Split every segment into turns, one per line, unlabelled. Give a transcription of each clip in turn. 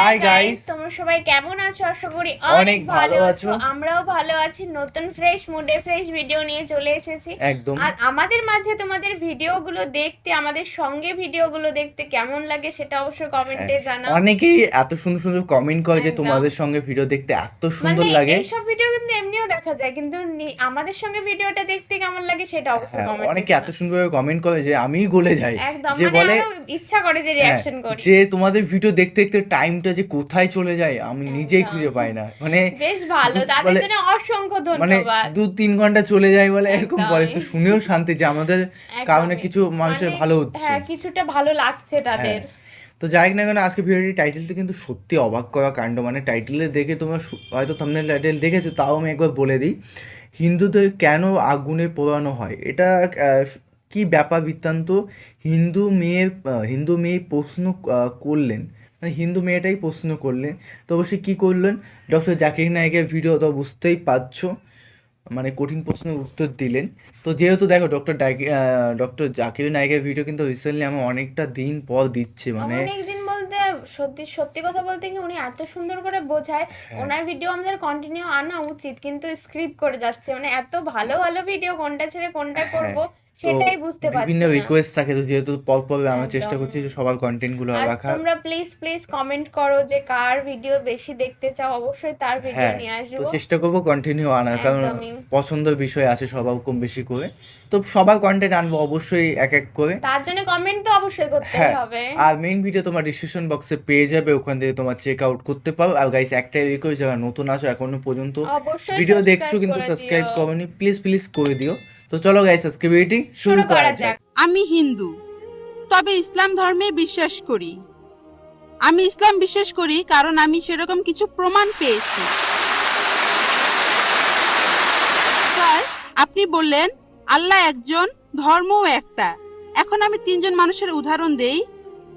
Hi guys
তোমরা সবাই কেমন আছো? আশা করি
অনেক ভালো আছো।
আমরাও ভালো আছি। নতুন ফ্রেশ মুডে ফ্রেশ ভিডিও নিয়ে চলে এসেছি।
একদম।
আর আমাদের মাঝে তোমাদের ভিডিওগুলো দেখতে আমাদের সঙ্গে ভিডিওগুলো দেখতে কেমন লাগে সেটা অবশ্যই কমেন্টে জানাও।
অনেকেই এত সুন্দর সুন্দর কমেন্ট করে যে তোমাদের সঙ্গে ভিডিও দেখতে এত সুন্দর
মানে
লাগে।
এইসব ভিডিও কিন্তু এমনিও দেখা যায় কিন্তু আমাদের সঙ্গে ভিডিওটা দেখতে কেমন লাগে সেটা অবশ্যই
হ্যাঁ
কমেন্টে
অনেকে এত সুন্দর কমেন্ট করে যে আমিই গলে যাই যে
মানে
বলে
ইচ্ছা করে যে
হ্যাঁ,
রিয়াকশন করি।
যে তোমাদের ভিডিও দেখতে দেখতে টাইমটা যে কোথায় চলে যায় আমি নিজেই খুঁজে পাই না। মানে
বেশ ভালো তাদের জন্য অসংখ্য ধন্যবাদ।
মানে দু তিন ঘণ্টা চলে যায় বলে এরকম বলে। তো শুনেও শান্তি যে আমাদের কারণে কিছু মানুষের
মানে,
ভালো হচ্ছে।
হ্যাঁ কিছুটা ভালো লাগছে তাদের।
হ্যাঁ। তো যাই হোক না কেন আজকে ভিডিওটির টাইটেলটা কিন্তু সত্যি অবাক করা কাণ্ড। মানে টাইটেলে দেখে তোমরা হয়তো থাম্বনেল টাইটেল দেখেছ তাও আমি একবার বলে দিই। হিন্দুদের কেন আগুনে পোড়ানো হয়? এটা কি ব্যাপার বৃত্তান্ত? হিন্দু মেয়ের হিন্দু মেয়ে প্রশ্ন করলেন। হিন্দু মেয়েটাই প্রশ্ন করলেন তো অবশ্যই কী করলেন? ডক্টর জাকির নায়কের ভিডিও তো বুঝতেই পারছ। মানে কঠিন প্রশ্নের উত্তর দিলেন। তো যেহেতু দেখো ডক্টর ডক্টর জাকির নায়কের ভিডিও কিন্তু রিসেন্টলি আমার অনেকটা দিন পর দিচ্ছে মানে
সত্যি সত্যি কথা বলতে কি উনি এত সুন্দর করে বোঝায়।
হ্যাঁ।
ওনার ভিডিও আমাদের কন্টিনিউ আনা উচিত কিন্তু স্ক্রিপ্ট করে যাচ্ছে। মানে এত ভালো ভালো ভিডিও কোনটা ছেড়ে কোনটা করব
হ্যাঁ, তো
সেটাই বুঝতে পারছি
বিভিন্ন রিকোয়েস্ট থাকে তো যেহেতু পর পর আমরা চেষ্টা করছি যে সবার কন্টেন্টগুলো
আর
রাখার।
তোমরা প্লিজ প্লিজ কমেন্ট করো যে কার ভিডিও বেশি দেখতে চাও। অবশ্যই তার ভিডিও
হ্যাঁ
নিয়ে
তো চেষ্টা করব কন্টিনিউ আনার কারণ পছন্দের বিষয় আছে সবার কম বেশি করে। তো সবার কন্টেন্ট আনব অবশ্যই এক এক করে।
তার জন্য কমেন্ট তো অবশ্যই করতে
হ্যাঁ
হবে।
আর মেইন ভিডিও তোমার ডিসক্রিপশন বক্সে পেয়ে যাবে ওখান থেকে তোমার চেক আউট করতে পারো। আর গাইস একটাই রিকোয়েস্ট যারা নতুন আছো এখনও পর্যন্ত ভিডিও দেখছ কিন্তু সাবস্ক্রাইব। করনি প্লিজ প্লিজ করে দিও। তো চলো গাইস আজকে ভিডিওটি
শুরু করা যাক।
আমি হিন্দু তবে ইসলাম ধর্মে বিশ্বাস করি। আমি ইসলাম বিশ্বাস করি কারণ আমি সেরকম কিছু প্রমাণ পেয়েছি। স্যার আপনি বললেন আল্লাহ একজন ধর্মও একটা। এখন আমি তিনজন মানুষের উদাহরণ দেই।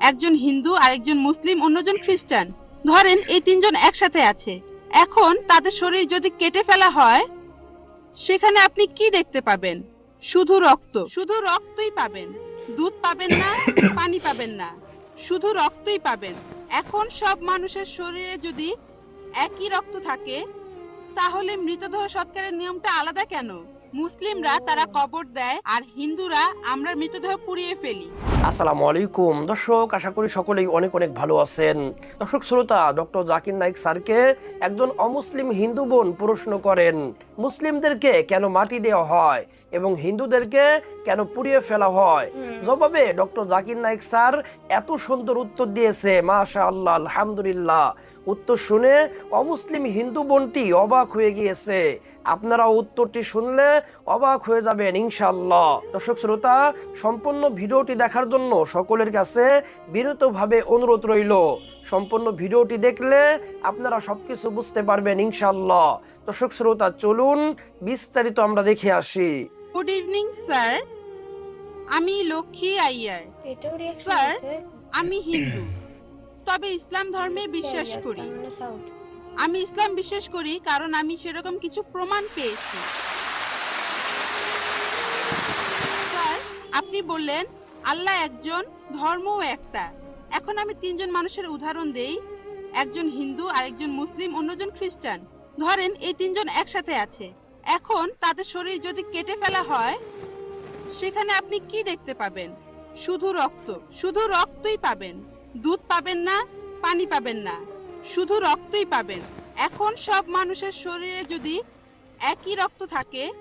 একজন হিন্দু আরেকজন মুসলিম অন্যজন খ্রিস্টান। ধরেন এই তিনজন একসাথে আছে। এখন তাদের শরীর যদি কেটে ফেলা হয় সেখানে আপনি কি দেখতে পাবেন? শুধু রক্ত। শুধু রক্তই পাবেন। দুধ পাবেন না পানি পাবেন না। শুধু রক্তই পাবেন। এখন সব মানুষের শরীরে যদি একই রক্ত থাকে তাহলে মৃতদেহ সৎকারের নিয়মটা আলাদা কেন? মুসলিমরা তারা কবর দেয় আর হিন্দুরা আমরা মৃতদেহ পুড়িয়ে ফেলি।
আসসালামু আলাইকুম। দর্শক আশা করি সকলেই অনেক অনেক ভালো আছেন। দর্শক শ্রোতা ডক্টর জাকির নাইক স্যারকে একজন অমুসলিম হিন্দু বোন প্রশ্ন করেন মুসলিমদেরকে কেন মাটি দেওয়া হয় এবং হিন্দুদেরকে কেন পুড়িয়ে ফেলা হয়? জবাবে ডক্টর জাকির নাইক স্যার এত সুন্দর উত্তর দিয়েছে মাশা আল্লাহ আলহামদুলিল্লাহ। উত্তর শুনে অমুসলিম হিন্দু বোনটি অবাক হয়ে গিয়েছে। আপনারা উত্তরটি শুনলে অবাক হয়ে যাবেন ইনশাআল্লাহ। দর্শক শ্রোতা সম্পূর্ণ ভিডিওটি দেখার জন্য সকলের কাছে বিনীতভাবে অনুরোধ রইল। সম্পূর্ণ ভিডিওটি দেখলে আপনারা সবকিছু বুঝতে পারবেন ইনশাল্লাহ দর্শক শ্রোতা চলুন বিস্তারিত আমরা দেখে আসি।
গুড ইভিনিং স্যার আমি লক্ষ্মী আইয়ার। স্যার, আমি হিন্দু। তবে ইসলাম ধর্মে বিশ্বাস করি। আমি ইসলাম বিশ্বাস করি কারণ আমি সেরকম কিছু প্রমাণ পেয়েছি। স্যার আপনি বললেন আল্লাহ একজন, ধর্মও একটা। এখন আমি তিনজন মানুষের উদাহরণ দেই। একজন হিন্দু, আরেকজন মুসলিম, অন্যজন খ্রিস্টান। ধরেন এই তিনজন একসাথে আছে। এখন তাদের শরীর যদি কেটে ফেলা হয়, সেখানে আপনি কি দেখতে পাবেন? শুধু রক্ত। শুধু রক্তই পাবেন। দুধ পাবেন না, পানি পাবেন না। শুধু রক্তই পাবেন। এখন সব মানুষের শরীরে যদি একই রক্ত থাকে,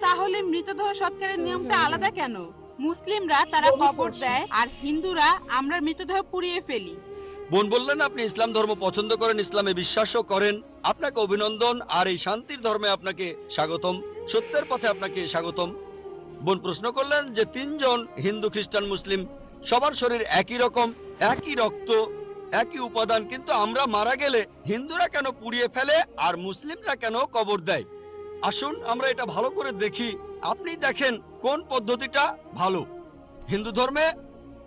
তাহলে মৃতদেহ সৎকারের নিয়মটা আলাদা কেন? মুসলিমরা তারা কবর দেয় আর হিন্দুরা আমরা মৃতদেহ পুড়িয়ে ফেলি।
বোন বললেন আপনি ইসলাম ধর্ম পছন্দ করেন ইসলামে বিশ্বাসও করেন। আপনাকে অভিনন্দন আর এই শান্তির ধর্মে আপনাকে স্বাগতম সত্যের পথে আপনাকে স্বাগতম। বোন প্রশ্ন করলেন যে তিনজন হিন্দু খ্রিস্টান মুসলিম সবার শরীর একই রকম একই রক্ত একই উপাদান কিন্তু আমরা মারা গেলে হিন্দুরা কেন পুড়িয়ে ফেলে আর মুসলিমরা কেন কবর দেয়? আসুন আমরা এটা ভালো করে দেখি। আপনি দেখেন কোন পদ্ধতিটা ভালো। হিন্দু ধর্মে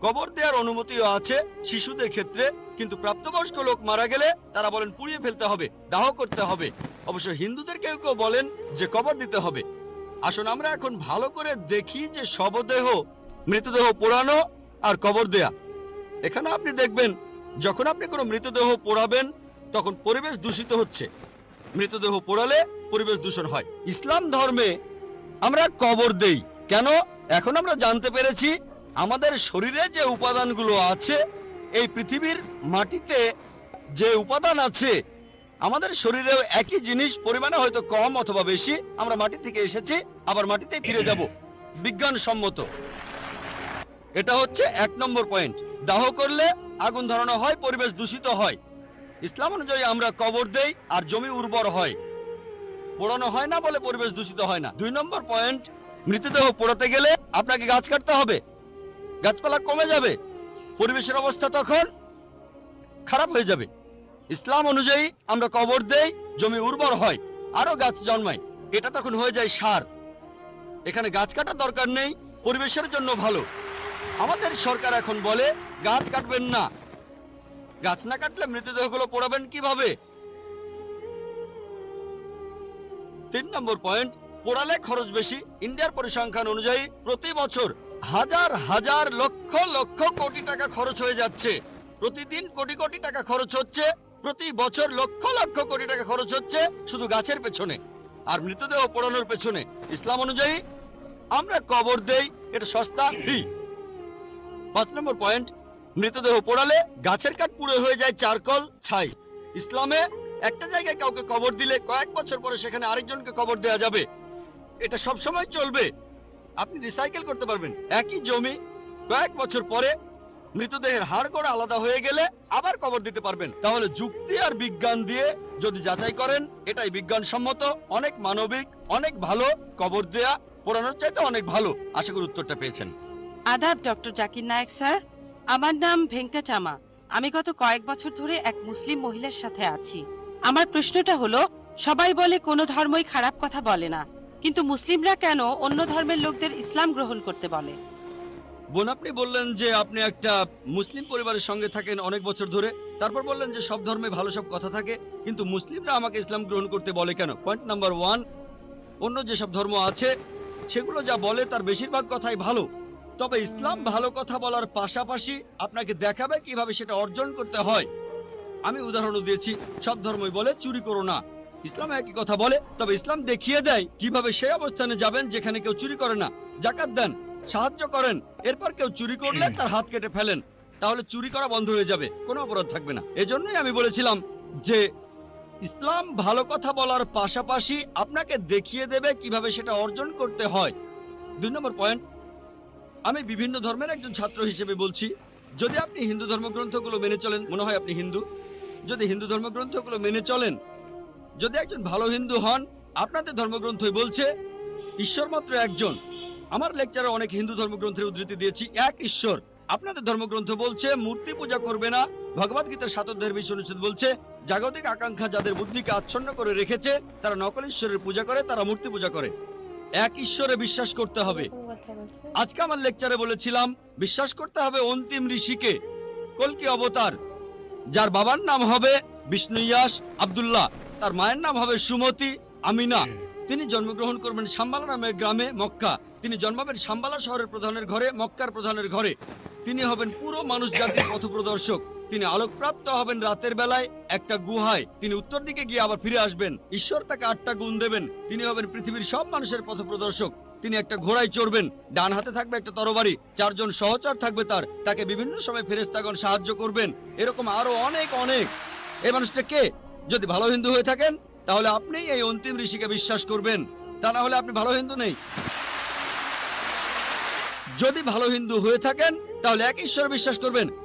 কবর দেওয়ার অনুমতিও আছে শিশুদের ক্ষেত্রে, কিন্তু প্রাপ্তবয়স্ক লোক মারা গেলে তারা বলেন পুড়িয়ে ফেলতে হবে, দাহ করতে হবে। অবশ্য হিন্দুদের কেউ কেউ বলেন যে কবর দিতে হবে। আসুন আমরা এখন ভালো করে দেখি যে শবদেহ, মৃতদেহ পোড়ানো আর কবর দেয়া। এখানে আপনি দেখবেন, যখন আপনি কোনো মৃতদেহ পোড়াবেন, তখন পরিবেশ দূষিত হচ্ছে। মৃতদেহ পোড়ালে পরিবেশ দূষণ হয়। ইসলাম ধর্মে আমরা কবর দেই। কেন? এখন আমরা জানতে পেরেছি আমাদের শরীরে যে উপাদানগুলো আছে, এই পৃথিবীর মাটিতে যে উপাদান আছে, আমাদের শরীরেও একই জিনিস পরিমাণে হয়তো কম অথবা বেশি, আমরা মাটি থেকে এসেছি, আবার মাটিতে ফিরে যাব। বিজ্ঞানসম্মত। এটা হচ্ছে এক নম্বর পয়েন্ট। দাহ করলে আগুন ধরানো হয়, পরিবেশ দূষিত হয়। ইসলাম অনুযায়ী আমরা কবর দেই আর জমি উর্বর হয়। পোড়ানো হয় না বলে পরিবেশ দূষিত হয় না। দুই নম্বর পয়েন্ট মৃতদেহ পোড়াতে গেলে আপনাকে গাছ কাটতে হবে। গাছপালা কমে যাবে। পরিবেশের অবস্থা তখন খারাপ হয়ে যাবে। ইসলাম অনুযায়ী আমরা কবর দেই, জমি উর্বর হয় আরও গাছ জন্মায়। এটা তখন হয়ে যায় সার। এখানে গাছ কাটার দরকার নেই, পরিবেশের জন্য ভালো। আমাদের সরকার এখন বলে, গাছ কাটবেন না। গাছ না কাটলে মৃতদেহগুলো পোড়াবেন কীভাবে? তিন নম্বর পয়েন্ট পোড়ালে খরচ বেশি। ইন্ডিয়ার পরিসংখ্যান অনুযায়ী প্রতি বছর হাজার হাজার লক্ষ লক্ষ কোটি টাকা খরচ হয়ে যাচ্ছে। প্রতিদিন কোটি কোটি টাকা খরচ হচ্ছে। প্রতি বছর লক্ষ লক্ষ কোটি টাকা খরচ হচ্ছে শুধু গাছের পেছনে আর মৃতদেহ পোড়ানোর পেছনে। ইসলাম অনুযায়ী আমরা কবর দেই, এটা সস্তা ফ্রি পাঁচ নম্বর পয়েন্ট মৃতদেহ পোড়ালে গাছের কাঠ পুড়ে হয়ে যায় চারকল ছাই। ইসলামে একটা জায়গায় কাউকে কবর দিলে কয়েক বছর পরে সেখানে আরেকজনকে কবর দেওয়া যাবে। এটা সব সময় চলবে। আপনি রিসাইকেল করতে পারবেন। একই জমি, কয়েক বছর পরে মৃতদেহের হাড় করে আলাদা হয়ে গেলে আবার কবর দিতে পারবেন। তাহলে যুক্তি আর বিজ্ঞান দিয়ে যদি যাচাই করেন, এটাই বিজ্ঞানসম্মত। অনেক মানবিক, অনেক ভালো, কবর দেয়া পোড়ানোর চাইতে অনেক ভালো। আশা করি উত্তরটা পেয়েছেন।
আদাব, ডক্টর জাকির নায়েক স্যার। আমার নাম ভেঙ্কটাচামা। আমি গত কয়েক বছর ধরে এক মুসলিম মহিলার সাথে আছি। আমার প্রশ্নটা হলো, সবাই বলে কোনো ধর্মই খারাপ কথা বলে না, কিন্তু মুসলিমরা কেন অন্য ধর্মের লোকদের ইসলাম গ্রহণ করতে বলে?
বোন, আপনি বললেন যে আপনি একটা মুসলিম পরিবারের সঙ্গে থাকেন অনেক বছর ধরে, তারপর বললেন যে সব ধর্মে ভালো সব কথা থাকে, কিন্তু মুসলিমরা আমাকে ইসলাম গ্রহণ করতে বলে কেন? পয়েন্ট নাম্বার ওয়ান অন্য যেসব ধর্ম আছে, সেগুলো যা বলে তার বেশিরভাগ কথাই ভালো। তবে ইসলাম ভালো কথা বলার পাশাপাশি আপনাকে দেখাবে কীভাবে সেটা অর্জন করতে হয়। আমি উদাহরণও দিয়েছি, সব ধর্মই বলে চুরি করো না। ইসলাম একই কথা বলে, তবে ইসলাম দেখিয়ে দেয় কীভাবে সেই অবস্থানে যাবেন যেখানে কেউ চুরি করে না। জাকাত দেন, সাহায্য করেন, এরপর কেউ চুরি করলে তার হাত কেটে ফেলেন। তাহলে চুরি করা বন্ধ হয়ে যাবে, কোনো অপরাধ থাকবে না। এজন্যই আমি বলেছিলাম যে, ইসলাম ভালো কথা বলার পাশাপাশি আপনাকে দেখিয়ে দেবে কীভাবে সেটা অর্জন করতে হয়। দুই নম্বর পয়েন্ট, আমি বিভিন্ন ধর্মের একজন ছাত্র হিসেবে বলছি, যদি আপনি হিন্দু ধর্মগ্রন্থগুলো মেনে চলেন, মনে হয় আপনি হিন্দু। যদি হিন্দু ধর্মগ্রন্থগুলো মেনে চলেন, যদি একজন ভালো হিন্দু হন, আপনাদের ধর্মগ্রন্থই বলছে, ঈশ্বর মাত্র একজন। আমার লেকচারে অনেক হিন্দু ধর্মগ্রন্থের উদ্ধৃতি দিয়েছি, এক ঈশ্বর। আপনাদের ধর্মগ্রন্থ বলছে, মূর্তি পূজা করবে না, ভগবত গীতার সাত অধ্যায়ের অনুচ্ছেদ বলছে, জাগতিক আকাঙ্ক্ষা যাদের বুদ্ধিকে আচ্ছন্ন করে রেখেছে, তারা নকল ঈশ্বরের পূজা করে, তারা মূর্তি পূজা করে। এক ঈশ্বরে বিশ্বাস করতে হবে। আজকে আমার লেকচারে বলেছিলাম, বিশ্বাস করতে হবে অন্তিম ঋষিকে। কলকি অবতার। যার বাবার নাম হবে বিষ্ণু ইয়াস আবদুল্লাহ তার মায়ের নাম হবে সুমতি আমিনা। তিনি জন্মগ্রহণ করবেন সাম্বালা নামের গ্রামে মক্কা। তিনি জন্মাবেন সাম্বালা শহরের প্রধানের ঘরে মক্কার প্রধানের ঘরে। তিনি হবেন পুরো মানুষ জাতির পথপ্রদর্শক। তিনি আলোকপ্রাপ্ত হবেন রাতের বেলায় একটা গুহায়। তিনি উত্তর দিকে গিয়ে আবার ফিরে আসবেন। ঈশ্বর তাকে আটটা গুণ দেবেন। তিনি হবেন পৃথিবীর সব মানুষের পথপ্রদর্শক। তিনি একটা ঘোড়ায় চড়বেন। ডান হাতে থাকবে একটা তরবারি, চারজন সহচর থাকবে তার। তাকে বিভিন্ন সময় ফেরেস্তাগণ সাহায্য করবেন। এরকম আরও অনেক অনেক। এই মানুষটা কে? যদি ভালো হিন্দু হয়ে থাকেন, তাহলে আপনি এই অন্তিম ঋষিকে বিশ্বাস করবেন। তা না হলে আপনি ভালো হিন্দু নেই। যদি ভালো হিন্দু হয়ে থাকেন, তাহলে এক ঈশ্বর বিশ্বাস করবেন।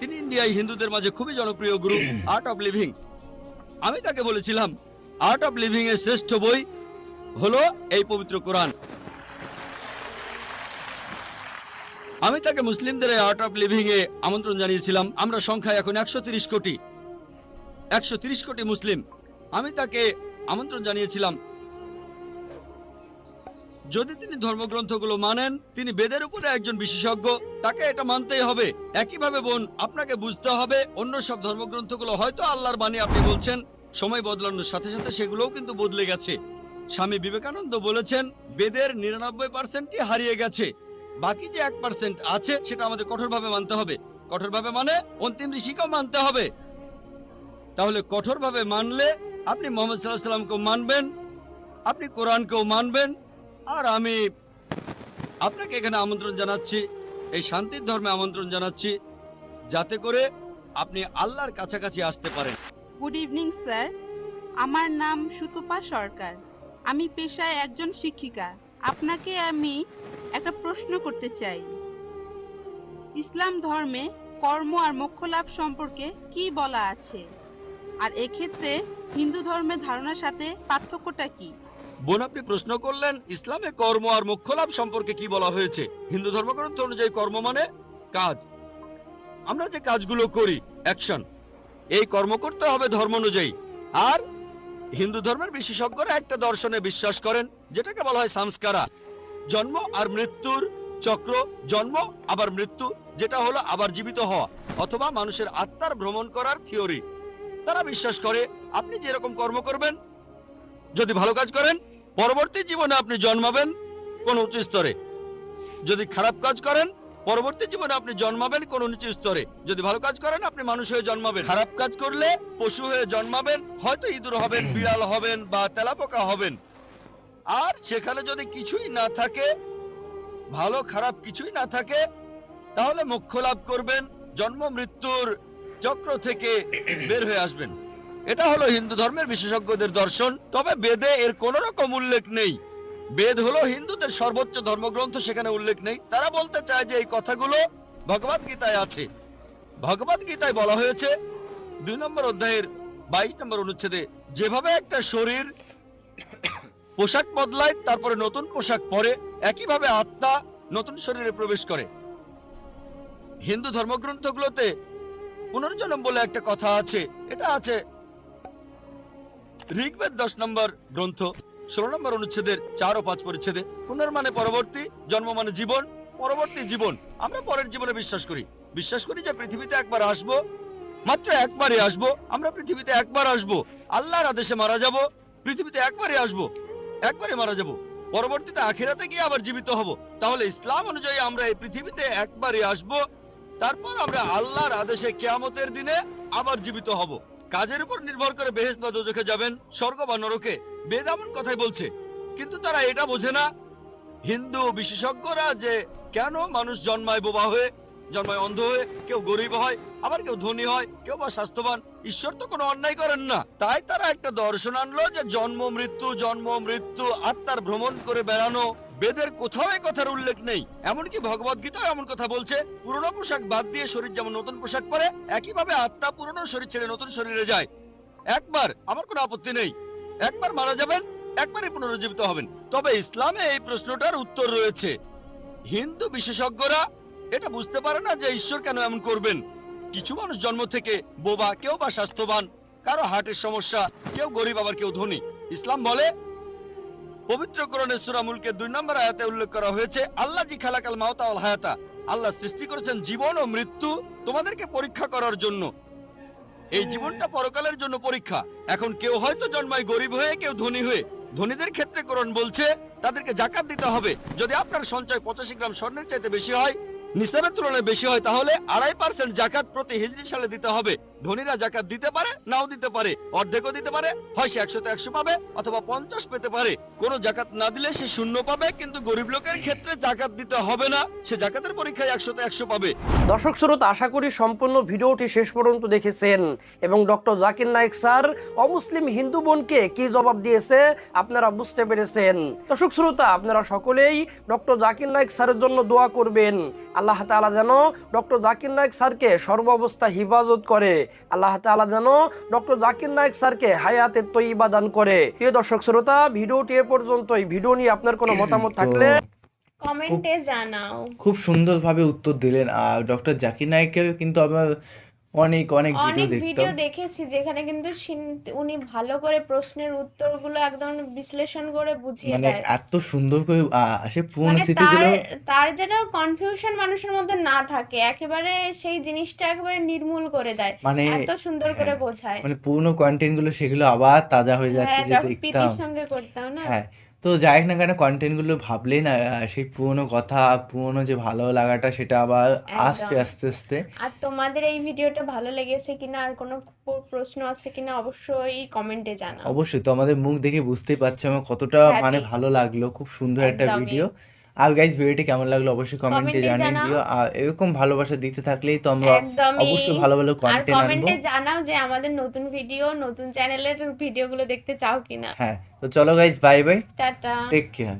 তিনি ইন্ডিয়ায় হিন্দুদের মাঝে খুবই জনপ্রিয় গ্রুপ আর্ট অফ লিভিং আমি তাকে বলেছিলাম আর্ট অফ লিভিং এর শ্রেষ্ঠ বই হলো এই পবিত্র কোরআন। আমি তাকে মুসলিমদের আর্ট অফ লিভিং এ আমন্ত্রণ জানিয়েছিলাম, আমরা সংখ্যায় এখন একশো কোটি। একশো কোটি মুসলিম। আমি তাকে আমন্ত্রণ জানিয়েছিলাম যদি তিনি ধর্মগ্রন্থগুলো মানেন, তিনি বেদের উপরে একজন বিশেষজ্ঞ, তাকে এটা মানতেই হবে। একইভাবে বোন, আপনাকে বুঝতে হবে, অন্য সব ধর্মগ্রন্থগুলো হয়তো আল্লাহর বাণী আপনি বলছেন, সময় বদলানোর সাথে সাথে সেগুলোও কিন্তু বদলে গেছে। স্বামী বিবেকানন্দ বলেছেন, বেদের নিরানব্বই পার্সেন্টই হারিয়ে গেছে। বাকি যে এক পার্সেন্ট আছে, সেটা আমাদের কঠোরভাবে মানতে হবে। কঠোরভাবে মানে অন্তিম ঋষিকেও মানতে হবে। তাহলে কঠোরভাবে মানলে আপনি মোহাম্মদ সাল্লাহ সাল্লামকেও মানবেন, আপনি কোরআনকেও মানবেন আর আমি আপনাকে এখানে আমন্ত্রণ জানাচ্ছি, এই শান্তির ধর্মে আমন্ত্রণ জানাচ্ছি, যাতে করে আপনি আল্লাহর কাছাকাছি আসতে পারেন।
গুড ইভিনিং স্যার আমার নাম সুতপা সরকার। আমি পেশায় একজন শিক্ষিকা। আপনাকে আমি একটা প্রশ্ন করতে চাই। ইসলাম ধর্মে কর্ম আর মোক্ষ লাভ সম্পর্কে কি বলা আছে? আর এক্ষেত্রে হিন্দু ধর্মের ধারণার সাথে পার্থক্যটা কি?
বোন, আপনি প্রশ্ন করলেন, ইসলামে কর্ম আর মোক্ষ লাভ সম্পর্কে কি বলা হয়েছে? হিন্দু ধর্মগ্রন্থ অনুযায়ী কর্ম মানে কাজ। আমরা যে কাজগুলো করি অ্যাকশন এই কর্ম করতে হবে ধর্ম অনুযায়ী। আর হিন্দু ধর্মের বিশেষজ্ঞরা একটা দর্শনে বিশ্বাস করেন, যেটাকে বলা হয় সংস্কারা জন্ম আর মৃত্যুর চক্র, জন্ম, আবার মৃত্যু, যেটা হলো আবার জীবিত হওয়া, অথবা মানুষের আত্মার ভ্রমণ করার থিওরি তারা বিশ্বাস করে, আপনি যেরকম কর্ম করবেন, যদি ভালো কাজ করেন পরবর্তী জীবনে আপনি জন্মাবেন কোন উচ্চ স্তরে। যদি খারাপ কাজ করেন, পরবর্তী জীবনে আপনি জন্মাবেন কোন নিচু স্তরে। যদি ভালো কাজ করেন, আপনি মানুষ হয়ে জন্মাবেন। খারাপ কাজ করলে পশু হয়ে জন্মাবেন, হয়তো ইঁদুর হবেন, বিড়াল হবেন বা তেলাপোকা হবেন। আর সেখানে যদি কিছুই না থাকে, ভালো খারাপ কিছুই না থাকে, তাহলে মোক্ষ লাভ করবেন, জন্ম মৃত্যুর চক্র থেকে বের হয়ে আসবেন। এটা হলো হিন্দু ধর্মের বিশেষজ্ঞদের দর্শন, তবে বেদে এর কোন রকম উল্লেখ নেই। বেদ হলো হিন্দুদের সর্বোচ্চ ধর্মগ্রন্থ, সেখানে উল্লেখ নেই। তারা বলতে চায় যে এই কথাগুলো ভগবত গীতায় আছে। ভগবত গীতায় বলা হয়েছে, দুই নম্বর অধ্যায়ের বাইশ নম্বর অনুচ্ছেদে, যেভাবে একটা শরীর পোশাক বদলায়, তারপরে নতুন পোশাক পরে, একইভাবে আত্মা নতুন শরীরে প্রবেশ করে। হিন্দু ধর্মগ্রন্থগুলোতে পুনর্জন্ম বলে একটা কথা আছে। এটা আছে ঋগ্বেদ দশ নম্বর গ্রন্থ, ষোলো নম্বর অনুচ্ছেদের চার ও পাঁচ পরিচ্ছেদে পুনর্মানে পরবর্তী, জন্ম মানে জীবন, পরবর্তী জীবন। আমরা পরের জীবনে বিশ্বাস করি। বিশ্বাস করি যে পৃথিবীতে একবার মাত্র আসব, আমরা পৃথিবীতে একবার আসব। আল্লাহর আদেশে মারা যাব, পৃথিবীতে একবারই আসব, একবারই মারা যাব। পরবর্তীতে আখিরাতে গিয়ে আবার জীবিত হব। তাহলে ইসলাম অনুযায়ী আমরা এই পৃথিবীতে একবারই আসব, তারপর আমরা আল্লাহর আদেশে কেয়ামতের দিনে আবার জীবিত হব। কাজের উপর নির্ভর করে বেহেস বা দোজখে যাবেন, স্বর্গ বা নরকে। বেদ এমন কথাই বলছে। কিন্তু তারা এটা বোঝে না। হিন্দু বিশেষজ্ঞরা যে কেন মানুষ জন্মায় বোবা হয়ে, জন্মায় অন্ধ হয়ে, কেউ গরিব হয়, আবার কেউ ধনী হয়, কেউ বা স্বাস্থ্যবান, ঈশ্বর তো কোনো অন্যায় করেন না। তাই তারা একটা দর্শন আনলো যে জন্ম, মৃত্যু জন্ম, মৃত্যু, আত্মার ভ্রমণ করে বেড়ানো বেদের কোথাও এই কথার উল্লেখ নেই। এমনকি ভগবত গীতা এমন কথা বলছে, পুরনো পোশাক বাদ দিয়ে শরীর যেমন নতুন পোশাক পরে, একইভাবে আত্মা পুরনো শরীর ছেড়ে নতুন শরীরে যায়। একবার আমার কোনো আপত্তি নেই। একবার মারা যাবেন, একবারই পুনরুজ্জীবিত হবেন। তবে ইসলামে এই প্রশ্নটার উত্তর রয়েছে। হিন্দু বিশেষজ্ঞরা এটা বুঝতে পারে না যে ঈশ্বর কেন এমন করবেন। কিছু মানুষ জন্ম থেকে বোবা, কেউ বা স্বাস্থ্যবান, কারও হার্টের সমস্যা, কেউ গরিব, আবার কেউ ধনী। ইসলাম বলে পবিত্র কোরআনে সুরামুলকে দুই নম্বর আয়াতে উল্লেখ করা হয়েছে আল্লাহ জি খালাকাল মাওতা হায়াতা। আল্লাহ সৃষ্টি করেছেন জীবন ও মৃত্যু তোমাদেরকে পরীক্ষা করার জন্য। এই জীবনটা পরকালের জন্য পরীক্ষা। এখন কেউ হয়তো জন্মায় গরিব হয়ে, কেউ ধনী হয়ে। ধনীদের ক্ষেত্রে করণ বলছে, তাদেরকে জাকাত দিতে হবে। যদি আপনার সঞ্চয় পঁচাশি গ্রাম স্বর্ণের চাইতে বেশি হয়, নিসাবের তুলনায় বেশি হয়, তাহলে আড়াই পার্সেন্ট জাকাত প্রতি হিজরি সালে দিতে হবে। ধনীরা জাকাত দিতে পারে, নাও দিতে পারে, অর্ধেকও দিতে পারে, হয় সে একশোতে একশো পাবে অথবা পঞ্চাশ পেতে পারে। কোনো জাকাত না দিলে সে শূন্য পাবে, কিন্তু গরিব লোকের ক্ষেত্রে জাকাত দিতে হবে না, সে জাকাতের পরীক্ষায় একশোতে একশো পাবে।
দর্শক শ্রোতা, আশা করি সম্পূর্ণ ভিডিওটি শেষ পর্যন্ত দেখেছেন। এবং ডক্টর জাকির নায়েক স্যার, অমুসলিম হিন্দু বোনকে কি জবাব দিয়েছে আপনারা বুঝতে পেরেছেন। দর্শক শ্রোতা, আপনারা সকলেই ডক্টর জাকির নায়েক স্যারের জন্য দোয়া করবেন। আল্লাহ তাআলা যেন ডক্টর জাকির নায়েক স্যারকে সর্বাবস্থা হিফাজত করে। আল্লাহ তালা যেন ডক্টর জাকির নায়ক স্যারকে হায়াতে তৈবা দান করে। প্রিয় দর্শক শ্রোতা ভিডিওটি এ পর্যন্তই। ভিডিও নিয়ে আপনার কোনো মতামত থাকলে
কমেন্টে জানাও।
খুব সুন্দরভাবে উত্তর দিলেন। আর ডক্টর জাকির নায়ককে কিন্তু আমার অনেক অনেক ভিডিও
অনেক ভিডিও দেখেছি যেখানে কিন্তু উনি ভালো করে প্রশ্নের উত্তরগুলো একদম বিশ্লেষণ করে বুঝিয়ে
মানে এত সুন্দর করে আহ, সে পুরনো
মানে
স্মৃতিগুলো
তার যেন কনফিউশন মানুষের মধ্যে না থাকে একেবারে সেই জিনিসটা একেবারে নির্মূল করে দেয়
মানে
এত সুন্দর করে
হ্যাঁ,
বোঝায়।
মানে পুরনো কন্টেন্টগুলো সেগুলো আবার তাজা হয়ে যাচ্ছে
হ্যাঁ
যে
যখন
দেখতাম।
সঙ্গে করতাম না?
হ্যাঁ তো যাই হোক না কেন কন্টেন্টগুলো ভাবলেই না সেই পুরনো কথা পুরনো যে ভালো লাগাটা সেটা আবার আসছে আস্তে আস্তে।
আর তোমাদের এই ভিডিওটা ভালো লেগেছে কিনা আর কোনো প্রশ্ন আছে কিনা অবশ্যই কমেন্টে জানা
অবশ্যই তো আমাদের মুখ দেখে বুঝতেই পারছ আমার কতটা মানে ভালো লাগল খুব সুন্দর একটা ভিডিও আর গাইজ ভিডিওটি কেমন লাগল অবশ্যই কমেন্টে জানিয়ে। দিও। আর এরকম ভালোবাসা দিতে থাকলেই তো আমরা অবশ্যই ভালো ভালো কন্টেন্ট আনব।
কমেন্টে জানাও যে আমাদের নতুন ভিডিও নতুন চ্যানেলের ভিডিওগুলো দেখতে চাও কিনা।
হ্যাঁ তো চলো guys bye bye
tata.
Take care